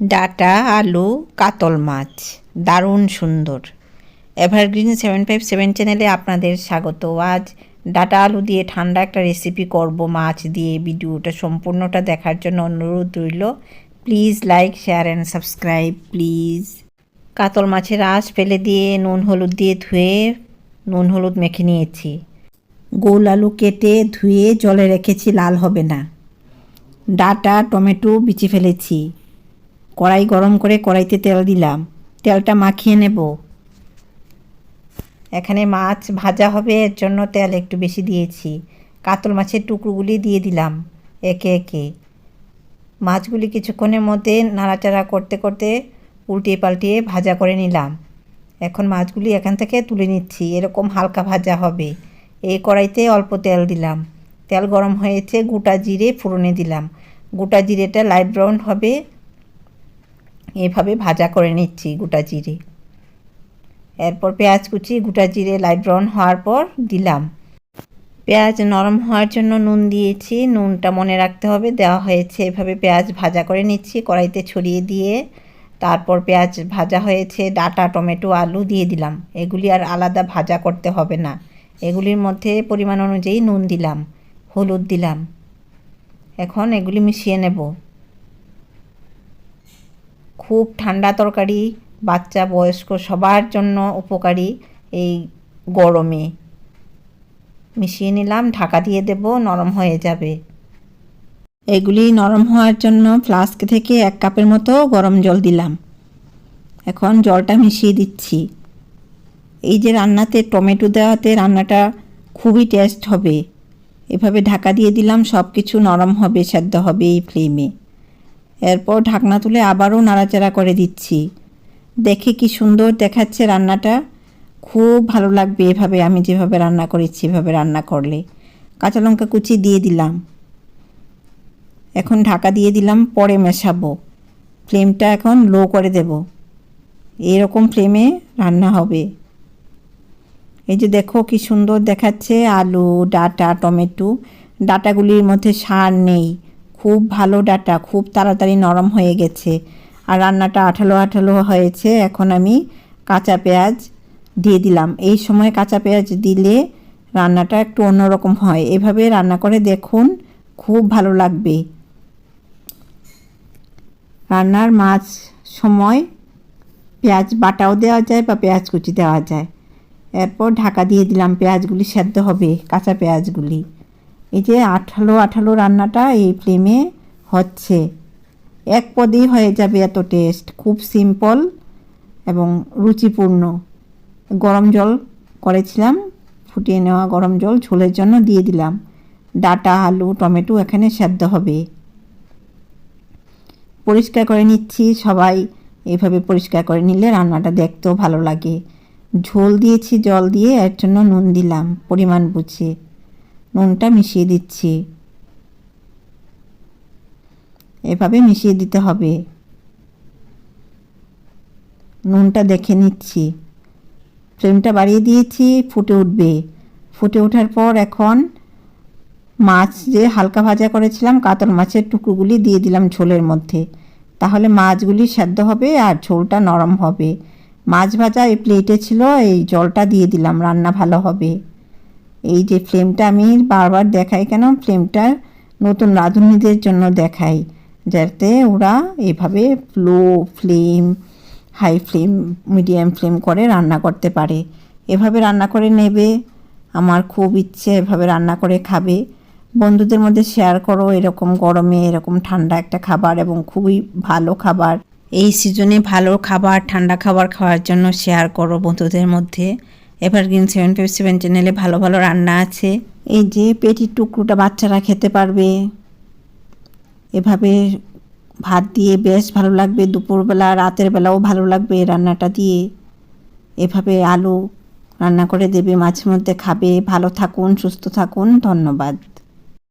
Data, আলু, কাতল মাছ। দারুণ সুন্দর। এভারগ্রিন সেভেন ফাইভ সেভেন চ্যানেলে আপনাদের স্বাগত। আজ ডাটা, আলু দিয়ে ঠান্ডা একটা রেসিপি করব, মাছ দিয়ে। ভিডিওটা সম্পূর্ণটা দেখার জন্য অনুরোধ রইল। Please like, share and subscribe, please. কাতল মাছের আঁশ ফেলে দিয়ে নুন হলুদ দিয়ে ধুয়ে, নুন হলুদ মেখে নিয়েছি। গোল আলু কেটে ধুয়ে জলে রেখেছি, লাল হবে না। ডাটা, টমেটো বিচি ফেলেছি। কড়াই গরম করে কড়াইতে তেল দিলাম। তেলটা মাখিয়ে নেব। এখানে মাছ ভাজা হবে, এর জন্য তেল একটু বেশি দিয়েছি। কাতল মাছের টুকরোগুলি দিয়ে দিলাম একে একে। মাছগুলি কিছুক্ষণের মধ্যে নাড়াচাড়া করতে করতে উল্টিয়ে পাল্টিয়ে ভাজা করে নিলাম। এখন মাছগুলি এখান থেকে তুলে নিচ্ছি, এরকম হালকা ভাজা হবে। এই কড়াইতে অল্প তেল দিলাম। তেল গরম হয়েছে, গোটা জিরে ফোড়নে দিলাম। গোটা জিরেটা লাইট ব্রাউন হবে এভাবে ভাজা করে নিচ্ছি গোটা জিরে। এরপর পেঁয়াজ কুচি, গোটা জিরে লাইট ব্রাউন হওয়ার পর দিলাম। পেঁয়াজ নরম হওয়ার জন্য নুন দিয়েছি, নুনটা মনে রাখতে হবে, দেওয়া হয়েছে এভাবে পেঁয়াজ ভাজা করে নিচ্ছি, কড়াইতে ছড়িয়ে দিয়ে তারপর পেঁয়াজ ভাজা হয়েছে, ডাটা, টমেটো, আলু দিয়ে দিলাম। এগুলি আর আলাদা ভাজা করতে হবে না। এগুলির মধ্যে পরিমাণ অনুযায়ী নুন দিলাম, হলুদ দিলাম। এখন এগুলি মিশিয়ে নেব। খুব ঠান্ডা তরকারি, বাচ্চা বয়স্ক সবার জন্য উপকারী এই গরমে। মিশিয়ে নিলাম, ঢাকা দিয়ে দেব, নরম হয়ে যাবে। এগুলি নরম হওয়ার জন্য ফ্লাস্ক থেকে এক কাপের মতো গরম জল দিলাম। এখন জলটা মিশিয়ে দিচ্ছি। এই যে রান্নাতে টমেটো দেওয়াতে রান্নাটা খুবই টেস্ট হবে। এভাবে ঢাকা দিয়ে দিলাম সব কিছু নরম হবে, সেদ্ধ হবে এই ফ্লেমে। এরপর ঢাকনা তুলে আবারও নাড়াচাড়া করে দিচ্ছি। দেখে কি সুন্দর দেখাচ্ছে রান্নাটা। খুব ভালো লাগবে এভাবে আমি যেভাবে রান্না করেছি, এভাবে রান্না করলে। কাঁচা লঙ্কা কুচি দিয়ে দিলাম। এখন ঢাকা দিয়ে দিলাম, পরে মেশাবো। ফ্লেমটা এখন লো করে দেব। এরকম ফ্লেমে রান্না হবে। এই যে দেখো কি সুন্দর দেখাচ্ছে আলু, ডাটা, টমেটো। ডাটাগুলির মধ্যে সার নেই। খুব ভালো ডাটা, খুব তাড়াতাড়ি নরম হয়ে গেছে। আর রান্নাটা আঠালো আঠালো হয়েছে, এখন আমি কাঁচা পেঁয়াজ দিয়ে দিলাম। এই সময় কাঁচা পেঁয়াজ দিলে রান্নাটা একটু অন্যরকম হয়। এভাবে রান্না করে দেখুন, খুব ভালো লাগবে। রান্নার মাছ সময় পেঁয়াজ বাটাও দেওয়া যায় বা পেঁয়াজ কুচি দেওয়া যায়। এরপর ঢাকা দিয়ে দিলাম পেঁয়াজগুলি সেদ্ধ হবে, কাঁচা পেঁয়াজগুলি। এই যে আঠালো আঠালো রান্নাটা এই ফ্লেমে হচ্ছে। এক পদেই হয়ে যাবে এত টেস্ট খুব সিম্পল এবং রুচিপূর্ণ। গরম জল করেছিলাম, ফুটিয়ে নেওয়া গরম জল, ঝোলের জন্য দিয়ে দিলাম। ডাটা, আলু, টমেটো এখানে সেদ্ধ হবে। পরিষ্কার করে নিচ্ছি, সবাই এভাবে পরিষ্কার করে নিলে রান্নাটা দেখতেও ভালো লাগে। ঝোল দিয়েছি, জল দিয়ে, এর জন্য নুন দিলাম, পরিমাণ বুঝে। নুনটা মিশিয়ে দিচ্ছি। এভাবে মিশিয়ে দিতে হবে। নুনটা দেখে নিচ্ছি। ফ্লেমটা বাড়িয়ে দিয়েছি, ফুটে উঠবে। ফুটে ওঠার পর এখন মাছ যে হালকা ভাজা করেছিলাম, কাতল মাছের টুকরোগুলি দিয়ে দিলাম ঝোলের মধ্যে। তাহলে মাছগুলি সেদ্ধ হবে আর ঝোলটা নরম হবে। মাছ ভাজা এই প্লেটে ছিল, এই জলটা দিয়ে দিলাম, রান্না ভালো হবে। এই যে ফ্লেমটা আমি বারবার দেখাই কেন? ফ্লেমটা নতুন রাঁধুনিদের জন্য দেখাই, যাতে ওরা এভাবে low flame, high flame, medium flame করে রান্না করতে পারে। এভাবে রান্না করে নেবে, আমার খুব ইচ্ছে এভাবে রান্না করে খাবে। বন্ধুদের মধ্যে শেয়ার করো এরকম গরমে, এরকম ঠান্ডা একটা খাবার এবং খুবই ভালো খাবার। এই সিজনে ভালো খাবার, ঠান্ডা খাবার খাওয়ার জন্য শেয়ার করো বন্ধুদের মধ্যে। এভারগ্রিন সেভেন ফাইভ সেভেন চ্যানেলে ভালো ভালো রান্না আছে। এই যে পেটির টুকরোটা বাচ্চারা খেতে পারবে। এভাবে ভাত দিয়ে বেশ ভালো লাগবে। দুপুরবেলা, রাতের বেলাও ভালো লাগবে রান্নাটা দিয়ে। এভাবে আলু রান্না করে দেবে, মাঝে মধ্যে খাবে। ভালো থাকুন, সুস্থ থাকুন। ধন্যবাদ।